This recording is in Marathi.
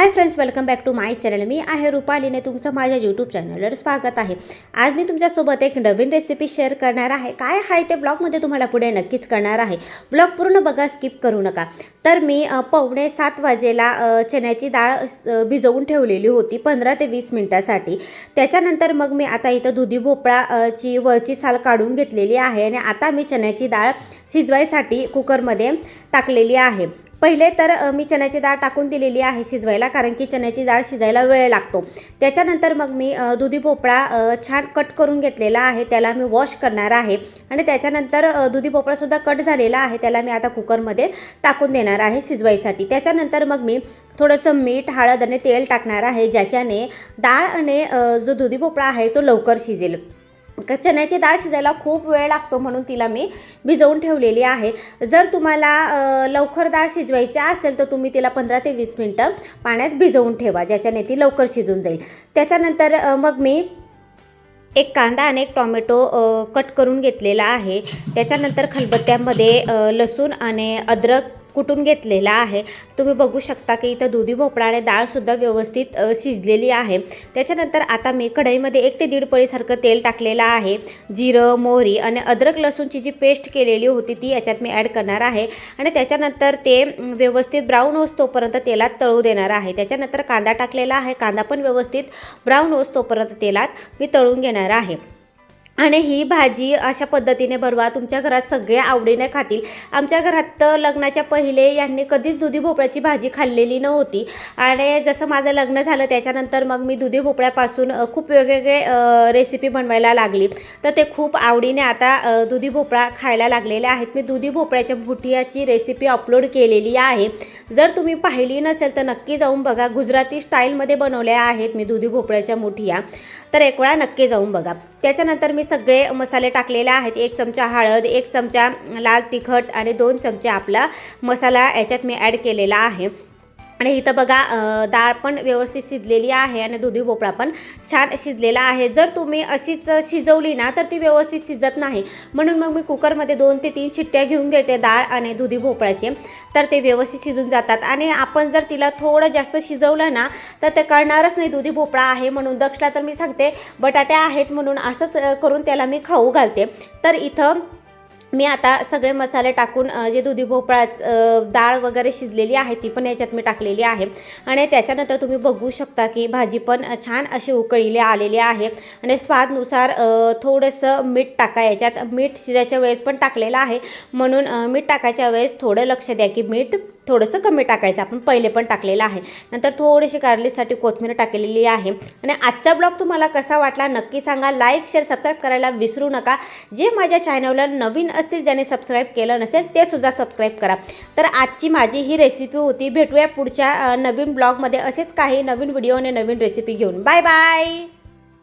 Hi friends welcome back to my channel मी आहे रुपालीने तुमचं माझ्या यूट्यूब चॅनलवर स्वागत आहे. आज मी तुमच्यासोबत एक नवीन रेसिपी शेअर करणार आहे. काय आहे ते ब्लॉगमध्ये तुम्हाला पुढे नक्कीच करणार आहे. ब्लॉग पूर्ण बघा स्किप करू नका. तर मी पावणे सात वाजेला चण्याची डाळ भिजवून ठेवलेली होती पंधरा ते वीस मिनटासाठी. त्याच्यानंतर मग मी आता इथं दुधी भोपळा ची वरची साल काढून घेतलेली आहे आणि आता मी चण्याची डाळ शिजवायसाठी कुकरमध्ये टाकलेली आहे. पहिले तर मी चण्याची डाळ टाकून दिलेली आहे शिजवायला कारण की चण्याची डाळ शिजायला वेळ लागतो. त्याच्यानंतर मग मी दुधी भोपळा छान कट करून घेतलेला आहे त्याला मी वॉश करणार आहे. आणि त्याच्यानंतर दुधी भोपळासुद्धा कट झालेला आहे त्याला मी आता कुकरमध्ये टाकून देणार आहे शिजवायसाठी. त्याच्यानंतर मग मी थोडंसं मीठ हळद आणि तेल टाकणार आहे ज्याच्याने डाळ आणि जो दुधी भोपळा आहे तो लवकर शिजेल. चण्याची डाळ शिजायला खूप वेळ लागतो म्हणून तिला मी भिजवून ठेवलेली आहे. जर तुम्हाला लवकर डाळ शिजवायची असेल तर तुम्ही तिला पंधरा ते वीस मिनटं पाण्यात भिजवून ठेवा ज्याच्याने ती लवकर शिजून जाईल. त्याच्यानंतर मग मी एक कांदा आणि एक टॉमॅटो कट करून घेतलेला आहे. त्याच्यानंतर खलबत्त्यामध्ये लसूण आणि अद्रक कुटून घेतलेला आहे. तुम्ही बघू शकता की इथं दुधी भोपळा आणि डाळसुद्धा व्यवस्थित शिजलेली आहे. त्याच्यानंतर आता मी कढईमध्ये एक ते दीड पळीसारखं तेल टाकलेलं आहे. जिरं मोहरी आणि अद्रक लसूणची जी पेस्ट केलेली होती ती याच्यात मी ॲड करणार आहे. आणि त्याच्यानंतर ते व्यवस्थित ब्राऊन होस तोपर्यंत तेलात तळू देणार आहे. त्याच्यानंतर कांदा टाकलेला आहे. कांदा पण व्यवस्थित ब्राऊन होस तोपर्यंत तेलात मी तळून घेणार आहे. आणि ही भाजी अशा पद्धतीने भरवा तुमच्या घरात सगळे आवडीने खातील. आमच्या घरात तर लग्नाच्या पहिले यांनी कधीच दुधी भोपळ्याची भाजी खाल्लेली नव्हती. आणि जसं माझं लग्न झालं त्याच्यानंतर मग मी दुधी भोपळ्यापासून खूप वेगवेगळे रेसिपी बनवायला लागली. तर ते खूप आवडीने आता दुधी भोपळा खायला लागलेले आहेत. मी दुधी भोपळ्याच्या भुटियाची रेसिपी अपलोड केलेली आहे. जर तुम्ही पाहिली नसेल तर नक्की जाऊन बघा. गुजराती स्टाईलमध्ये बनवल्या आहेत मी दुधी भोपळ्याच्या मुठिया. तर एक वेळा नक्की जाऊन बघा. त्याच्यानंतर मी सगळे मसाले टाकलेले आहेत. एक चमचा हळद एक चमचा लाल तिखट आणि दोन चमचे आपला मसाला याच्यात मी ॲड केलेला आहे. आणि इथं बघा डाळ पण व्यवस्थित शिजलेली आहे आणि दुधी भोपळा पण छान शिजलेला आहे. जर तुम्ही अशीच शिजवली ना तर ती व्यवस्थित शिजत नाही. म्हणून मग मी कुकरमध्ये दोन ते तीन शिट्ट्या घेऊन घेते डाळ आणि दुधी भोपळ्याचे. तर ते व्यवस्थित शिजून जातात. आणि आपण जर तिला थोडं जास्त शिजवलं ना तर ते कळणारच नाही दुधी भोपळा आहे म्हणून. दक्षला तर मी सांगते बटाटे आहेत म्हणून असंच करून त्याला मी खाऊ घालते. तर इथं मी आता सगळे मसाले टाकून जे दुधी भोपळाच डाळ वगैरे शिजलेली आहे ती पण याच्यात मी टाकलेली आहे. आणि त्याच्यानंतर तुम्ही बघू शकता की भाजी पण छान अशी उकळीली आलेली आहे. आणि स्वादनुसार थोडंसं मीठ टाका याच्यात. मीठ शिजायच्या वेळेस पण टाकलेलं आहे. म्हणून मीठ टाकायच्या वेळेस थोडं लक्ष द्या की मीठ थोडंसं कमी टाकायचं. आपण पहिले पण टाकलेलं आहे. नंतर थोडीशी कारलीसाठी कोथमीर टाकलेली आहे. आणि आजचा ब्लॉग तुम्हाला कसा वाटला नक्की सांगा. लाईक शेअर सबस्क्राईब करायला विसरू नका. जे माझ्या चॅनलला नवीन असतील ज्याने सबस्क्राईब केलं नसेल ते सुद्धा सबस्क्राईब करा. तर आजची माझी ही रेसिपी होती. भेटूया पुढच्या नवीन ब्लॉगमध्ये. असेच काही नवीन व्हिडिओ आणि नवीन रेसिपी घेऊन. Bye bye